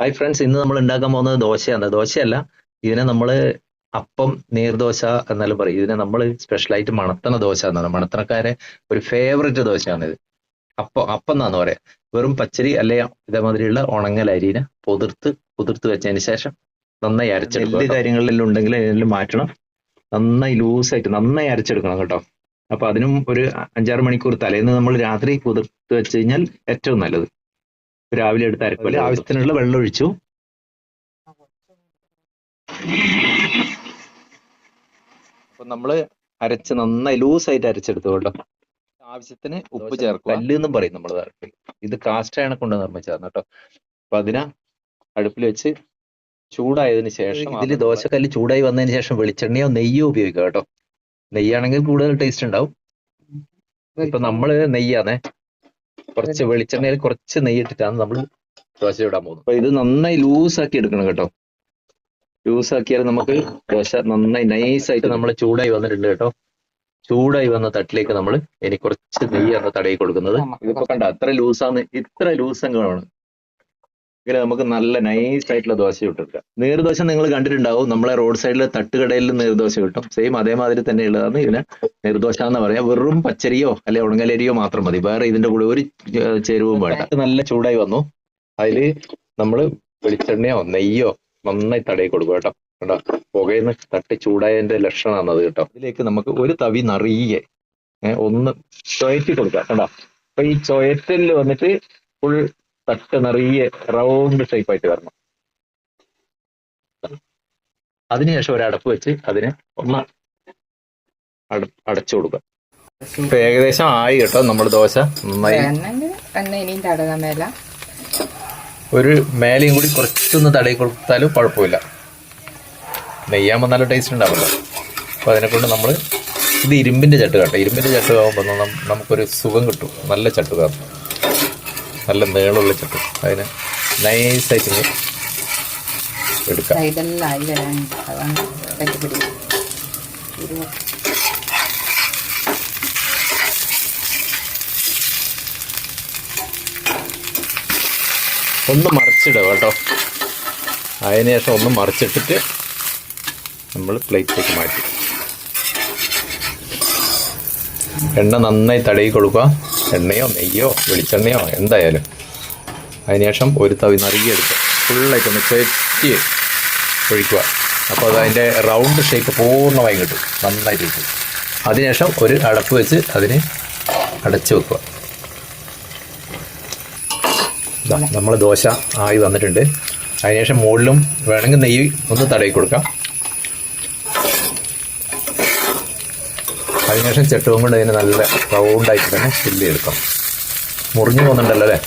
Hi friends ഇന്ന് നമ്മൾ ഉണ്ടാക്കാൻ പോകുന്നത് ദോശയാണ്. ദോശയല്ല ഇതിനെ നമ്മൾ അപ്പം നീർദോശ എന്നാലും പറയും. ഇതിനെ നമ്മൾ സ്പെഷ്യലായിട്ട് മണത്തണ ദോശ എന്നാണ്. മണത്തണക്കാരെ ഒരു ഫേവററ്റ് ദോശയാണ് ഇത്. അപ്പം അപ്പം എന്നാന്ന് പറയാം? വെറും പച്ചരി അല്ലെ ഇതേമാതിരിയുള്ള ഉണങ്ങൽ അരിനെ പൊതിർത്ത് കുതിർത്ത് വെച്ചതിന് ശേഷം നന്നായി അരച്ചെടുക്കും എന്ത് കാര്യങ്ങളിലെല്ലാം ഉണ്ടെങ്കിൽ അതിനെല്ലാം മാറ്റണം. നന്നായി ലൂസായിട്ട് നന്നായി അരച്ചെടുക്കണം കേട്ടോ. അപ്പൊ അതിനും ഒരു അഞ്ചാറ് മണിക്കൂർ തലേന്ന് നമ്മൾ രാത്രി കുതിർത്ത് വെച്ച് കഴിഞ്ഞാൽ ഏറ്റവും നല്ലത്. രാവിലെ എടുത്ത് അരക്കോൽ ആവശ്യത്തിനുള്ള വെള്ളം ഒഴിച്ചു അപ്പൊ നമ്മൾ അരച്ച് നന്നായി ലൂസായിട്ട് അരച്ചെടുത്തു കേട്ടോ. ആവശ്യത്തിന് ഉപ്പ് ചേർക്കുക. കല്ല് എന്നും പറയും നമ്മൾ ഇത് കാസ്റ്റ് അയണ കൊണ്ട് നിർമ്മിച്ചതാണ് കേട്ടോ. അപ്പൊ അതിനെ അടുപ്പിൽ വെച്ച് ചൂടായതിന് ശേഷം ഇതിൽ ദോശക്കല്ല് ചൂടായി വന്നതിന് ശേഷം വെളിച്ചെണ്ണയോ നെയ്യോ ഉപയോഗിക്കുക കേട്ടോ. നെയ്യാണെങ്കിൽ കൂടുതൽ ടേസ്റ്റ് ഉണ്ടാവും. ഇപ്പൊ നമ്മൾ നെയ്യാണേ കുറച്ച് വെളിച്ചെണ്ണയിൽ കുറച്ച് നെയ്യ് ഇട്ടിട്ടാണ് നമ്മൾ ദോശ ഇടാൻ പോകുന്നത്. അപ്പൊ ഇത് നന്നായി ലൂസ് ആക്കി എടുക്കണം കേട്ടോ. ലൂസ് ആക്കിയാൽ നമുക്ക് ദോശ നന്നായി നൈസായിട്ട് നമ്മൾ ചൂടായി വന്നിട്ടുണ്ട് കേട്ടോ. ചൂടായി വന്ന തട്ടിലേക്ക് നമ്മൾ ഇനി കുറച്ച് നെയ്യാണ് തടയി കൊടുക്കുന്നത്. ഇതിപ്പോ കണ്ട അത്ര ലൂസാന്ന് ഇത്ര ലൂസ് ഇങ്ങനെ നമുക്ക് നല്ല നൈസ് ആയിട്ടുള്ള ദോശ ഇട്ടെടുക്കാം നീർദോശ നിങ്ങൾ കണ്ടിട്ടുണ്ടാവും. നമ്മളെ റോഡ് സൈഡിലെ തട്ടുകടയിൽ നീർദോശ കിട്ടും. സെയിം അതേമാതിരി തന്നെ ഉള്ളതാണ്. ഇതിന് നീർദോശ എന്ന് പറയാം. വെറും പച്ചരിയോ അല്ലെ ഉണങ്ങലരിയോ മാത്രം മതി. വേറെ ഇതിന്റെ കൂടെ ഒരു ചേരുവും വേണ്ട. നല്ല ചൂടായി വന്നു. അതിൽ നമ്മൾ വെളിച്ചെണ്ണയോ നെയ്യോ നന്നായി തടയി കൊടുക്കും കേട്ടോ. കേട്ടോ പുകയിന്ന് തട്ടി ചൂടായതിന്റെ ലക്ഷണമാണ് അത് കേട്ടോ. ഇതിലേക്ക് നമുക്ക് ഒരു തവി നിറയെ ഒന്ന് ചുയറ്റി കൊടുക്കാം. കേട്ടോ അപ്പൊ ഈ ചുയറ്റലിൽ വന്നിട്ട് ഫുൾ തട്ട് നിറയെ റൗണ്ട് ഷേപ്പ് ആയിട്ട് വരണം. അതിനുശേഷം ഒരു അടപ്പ് വെച്ച് അതിനെ ഒന്ന് അടച്ചു കൊടുക്കുക. ഇപ്പൊ ഏകദേശം ആയി കേട്ടോ നമ്മൾ ദോശ. നന്നായി. ഒരു മേലെയും കൂടി കുറച്ചൊന്ന് തടയി കൊടുത്താലും കുഴപ്പമില്ല. നെയ്യാൻ നല്ല ടേസ്റ്റ് ഉണ്ടാവുമല്ലോ അപ്പോൾ അതിനെ കൊണ്ട് നമ്മൾ ഇത് ഇരുമ്പിന്റെ ചട്ട് കേട്ടോ ഇരുമ്പിന്റെ ചട്ട് ആകുമ്പോൾ നമുക്കൊരു സുഖം കിട്ടും. നല്ല ചട്ട് കാരണം നല്ല നീളമുള്ള ചട്ടി. അതിന് നൈസായിട്ട് ഇങ്ങനെ എടുക്കാം. സൈഡെല്ലാം ആയി വരാൻ അതാണ് പറ്റിപ്പിടി ഒന്ന് മറിച്ചിടുക കേട്ടോ. അതിന് ശേഷം ഒന്ന് മറിച്ചിട്ടിട്ട് നമ്മൾ പ്ലേറ്റിലേക്ക് മാറ്റി. എണ്ണ നന്നായി തടയി കൊടുക്കുക. എണ്ണയോ നെയ്യോ വെളിച്ചെണ്ണയോ എന്തായാലും. അതിനുശേഷം ഒരു തവി നിറയെടുക്കുക ഫുള്ളായിട്ടൊന്ന് ചെറ്റി ഒഴിക്കുക. അപ്പോൾ അത് അതിന്റെ റൗണ്ട് ഷേപ്പ് പൂർണമായി കിട്ടും. നന്നായിട്ട് കിട്ടും. അതിനുശേഷം ഒരു അടപ്പ് വെച്ച് അതിന് അടച്ചു വെക്കുക. നമ്മൾ ദോശ ആയി വന്നിട്ടുണ്ട്. അതിനുശേഷം മുകളിലും വേണമെങ്കിൽ നെയ്യ് ഒന്ന് തടവി കൊടുക്കാം. അതിനുശേഷം ചെട്ടവും കൊണ്ട് അതിന് നല്ല റൗണ്ടായിട്ട് തന്നെ ഫില്ല് ചെയ്തെടുക്കാം. മുറിഞ്ഞു പോകുന്നുണ്ടല്ലോ അല്ലേ?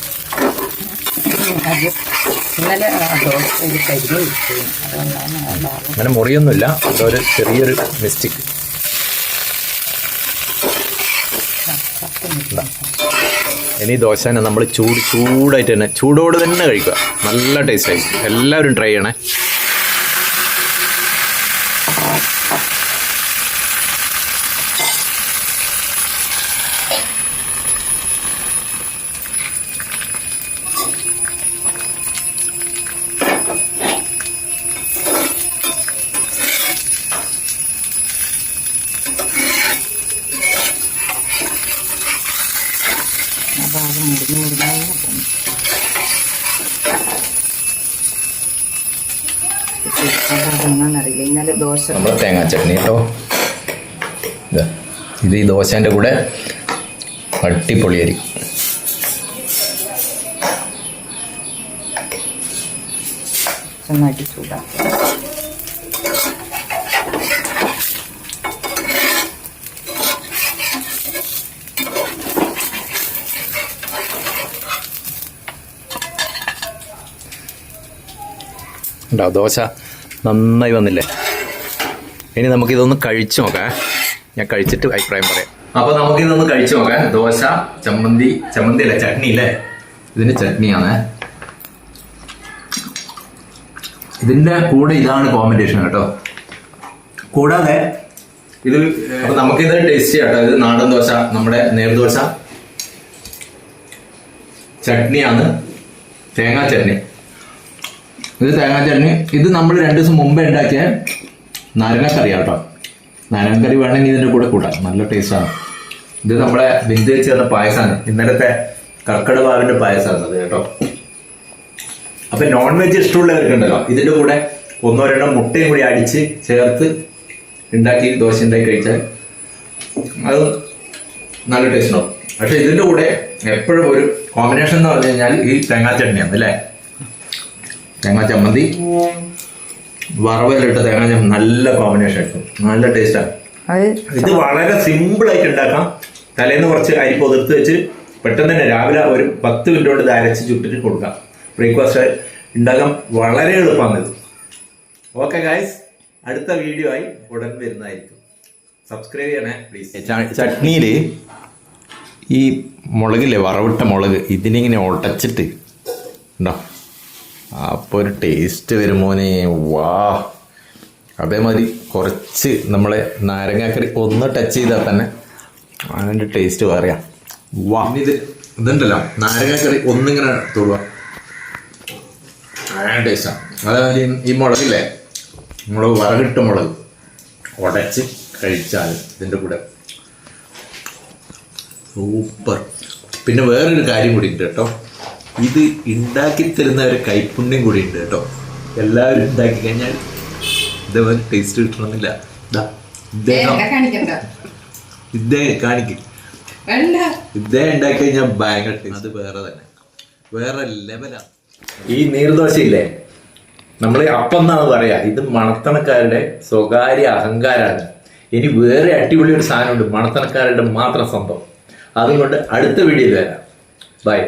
അങ്ങനെ മുറിയൊന്നുമില്ല. അതൊരു ചെറിയൊരു മിസ്റ്റേക്ക് ഇനി ദോശ തന്നെ നമ്മൾ ചൂട് ചൂടായിട്ട് തന്നെ ചൂടോട് തന്നെ കഴിക്കുക. നല്ല ടേസ്റ്റായി എല്ലാവരും ട്രൈ ചെയ്യണേ. ഭാഗം മുറിഞ്ഞു മുറിഞ്ഞ് പോകുന്നു നമ്മുടെ തേങ്ങാ ചട്നി കേട്ടോ ഇതാ ഈ ദോശേന്റെ കൂടെ അടിപൊളിയായിരിക്കും നന്നായിട്ട് ചൂടാക്കി. ഉണ്ടോ? ദോശ നന്നായി വന്നില്ലേ? ഇനി നമുക്കിതൊന്ന് കഴിച്ചു നോക്കാം. ഞാൻ കഴിച്ചിട്ട് അഭിപ്രായം പറയാം. അപ്പൊ നമുക്കിതൊന്ന് കഴിച്ചു നോക്കാം. ദോശ ചമ്മന്തി ചമ്മന്തി അല്ല ചട്നി അല്ലേ? ഇതിന്റെ ചട്നിയാണ്. ഇതിന്റെ കൂടെ ഇതാണ് കോമ്പിനേഷൻ കേട്ടോ. കൂടാതെ ഇത് അപ്പൊ നമുക്കിത് ടേസ്റ്റ് കേട്ടോ. ഇത് നാടൻ ദോശ നമ്മുടെ നേർദോശ ചട്നിയാണ് തേങ്ങാ ചട്നി. ഇത് തേങ്ങാ ചട്നി ഇത് നമ്മൾ രണ്ട് ദിവസം മുമ്പ് ഉണ്ടാക്കിയ നാരങ്ങക്കറി കേട്ടോ നാരങ്ങക്കറി വേണമെങ്കിൽ ഇതിന്റെ കൂടെ കൂട്ടാം. നല്ല ടേസ്റ്റാണ് ഇത് നമ്മളെ ബിന്ദു ചേർന്ന പായസമാണ് ഇന്നലത്തെ കർക്കിടവാവിന്റെ പായസമാണ് അത് കേട്ടോ. അപ്പൊ നോൺ വെജ് ഇഷ്ടമുള്ളവർക്ക് ഉണ്ടല്ലോ ഇതിന്റെ കൂടെ ഒന്നോ രണ്ടോ മുട്ടയും കൂടി അടിച്ച് ചേർത്ത് ഉണ്ടാക്കി ദോശ ഉണ്ടാക്കി കഴിച്ചാൽ അത് നല്ല ടേസ്റ്റ് ഉണ്ടാവും. പക്ഷെ ഇതിന്റെ കൂടെ എപ്പോഴും ഒരു കോമ്പിനേഷൻ എന്ന് പറഞ്ഞു കഴിഞ്ഞാൽ ഈ തേങ്ങാ ചട്നിയാണ് അല്ലേ? തേങ്ങാ ചമ്മന്തി. വറവലിട്ട തേങ്ങാ ചമ്മന്തി നല്ല കോമ്പിനേഷൻ ആയിരിക്കും. നല്ല ടേസ്റ്റാണ് ഇത് വളരെ സിമ്പിൾ ആയിട്ട് ഉണ്ടാക്കാം. തലേന്ന് കുറച്ച് അരി പൊതിർത്ത് വെച്ച് പെട്ടെന്ന് തന്നെ രാവിലെ ഒരു പത്ത് മിനിറ്റ് കൊണ്ട് ഇത് അരച്ച് ചുട്ടിട്ട് കൊടുക്കാം. ബ്രേക്ക്ഫാസ്റ്റ് ഉണ്ടാക്കാൻ വളരെ എളുപ്പമാണ് ഇത്. ഓക്കെ ഗായ്സ് അടുത്ത വീഡിയോ ആയി ഉടൻ വരുന്നതായിരിക്കും. സബ്സ്ക്രൈബ് ചെയ്യണേ പ്ലീസ് ചട്നിയിൽ ഈ മുളകില്ലേ വറവിട്ട മുളക് ഇതിനിങ്ങനെ ഉടച്ചിട്ട് ഉണ്ടോ? അപ്പോൾ ഒരു ടേസ്റ്റ് വരുമോനെ വാ. അതേമാതിരി കുറച്ച് നമ്മളെ നാരങ്ങാക്കറി ഒന്ന് ടച്ച് ചെയ്താൽ തന്നെ അതിന്റെ ടേസ്റ്റ് പറയാം വാ. ഇത് ഇതുണ്ടല്ലോ. നാരങ്ങാക്കറി ഒന്നിങ്ങനെ തൊടുക ആ. ടേസ്റ്റാണ് അതേമാതിരി ഈ മുളകില്ലേ? മുളക് വറകിട്ട മുളക് ഉടച്ച് കഴിച്ചാൽ ഇതിന്റെ കൂടെ സൂപ്പർ. പിന്നെ വേറൊരു കാര്യം കൂടി ഉണ്ട് കേട്ടോ. ഇത് ഉണ്ടാക്കി തരുന്ന ഒരു കൈപ്പുണ്യം കൂടി ഉണ്ട് കേട്ടോ. എല്ലാവരും ഉണ്ടാക്കി കഴിഞ്ഞാൽ ഇതേപോലെ ടേസ്റ്റ് കിട്ടണമെന്നില്ല. ദാ, ഇദ്ദേഹം കാണിക്കും. ഇദ്ദേഹം ഉണ്ടാക്കി കഴിഞ്ഞാൽ ഭയങ്കര ടേസ്റ്റ് അത് വേറെ തന്നെ. വേറെ ലെവലാണ് ഈ നീർദോശയില്ലേ? നമ്മൾ അപ്പം എന്നാണ് പറയാ. ഇത് മണത്തണക്കാരുടെ സ്വകാര്യ അഹങ്കാരമാണ് ഇനി വേറെ അടിപൊളി ഒരു സാധനമുണ്ട് മണത്തണക്കാരുടെ മാത്രം സ്വന്തം. അതുകൊണ്ട് അടുത്ത വീഡിയോയിൽ വരാം. ബൈ